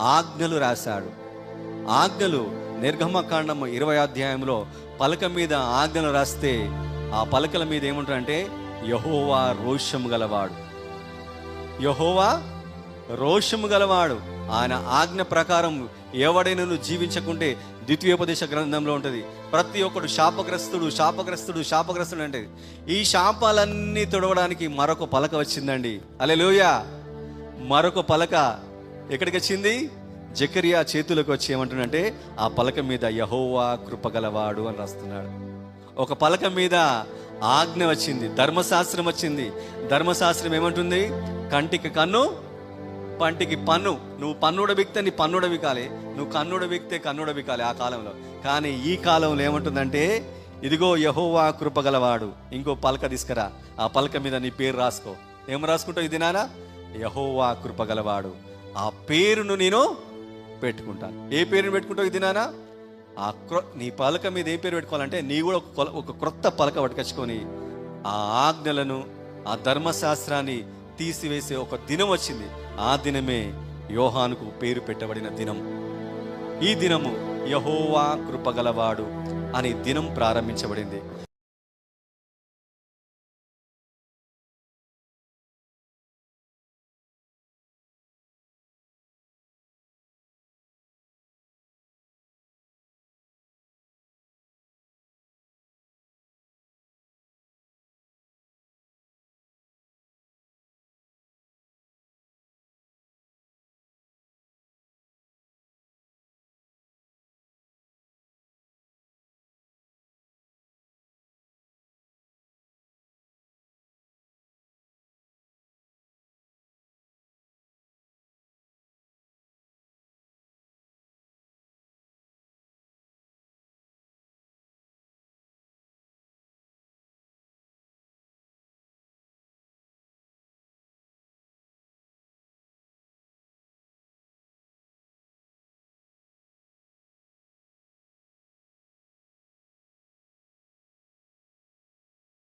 ఆజ్ఞలు రాశాడు. ఆజ్ఞలు నిర్గమకాండము ఇరవై అధ్యాయంలో పలక మీద ఆజ్ఞలు రాస్తే ఆ పలకల మీద ఏముంటారంటే యహోవా రోషము గలవాడు. యహోవా రోషము గలవాడు. ఆయన ఆజ్ఞ ప్రకారం ఎవడైనా జీవించకుంటే ద్వితీయోపదేశ గ్రంథంలో ఉంటుంది. ప్రతి ఒక్కడు శాపగ్రస్తుడు శాపగ్రస్తుడు శాపగ్రస్తుడు అంటే ఈ శాపాలన్నీ తొడవడానికి మరొక పలక వచ్చిందండి. అలెలుయా మరొక పలక ఎక్కడికి వచ్చింది జకరియా చేతులకు వచ్చి ఏమంటున్నంటే ఆ పలక మీద యహోవా కృపగలవాడు అని రాస్తున్నాడు. ఒక పలక మీద ఆజ్ఞ వచ్చింది ధర్మశాస్త్రం వచ్చింది. ధర్మశాస్త్రం ఏమంటుంది? కంటికి కన్ను పంటికి పన్ను. నువ్వు పన్నుడ బిక్తే నీ పన్నుడ బికాలి నువ్వు కన్నుడ బిక్తే కన్నుడ బికాలి ఆ కాలంలో. కానీ ఈ కాలంలో ఏమంటుందంటే ఇదిగో యహోవా కృపగలవాడు ఇంకో పలక తీసుకురా. ఆ పలక మీద నీ పేరు రాసుకో. ఏం రాసుకుంటావు ఇది నానా యహోవా కృపగలవాడు. ఆ పేరును నేను పెట్టుకుంటాను. ఏ పేరును పెట్టుకుంటావు ఈ దినానా? ఆ క్రొ నీ పలక మీద ఏ పేరు పెట్టుకోవాలంటే నీ కూడా ఒక కొల- ఒక క్రొత్త పలక పట్టుకొచ్చుకొని ఆ ఆజ్ఞలను ఆ ధర్మశాస్త్రాన్ని తీసివేసే ఒక దినం వచ్చింది. ఆ దినమే యోహానుకు పేరు పెట్టబడిన దినం. ఈ దినము యహోవా కృపగలవాడు అనే దినం ప్రారంభించబడింది.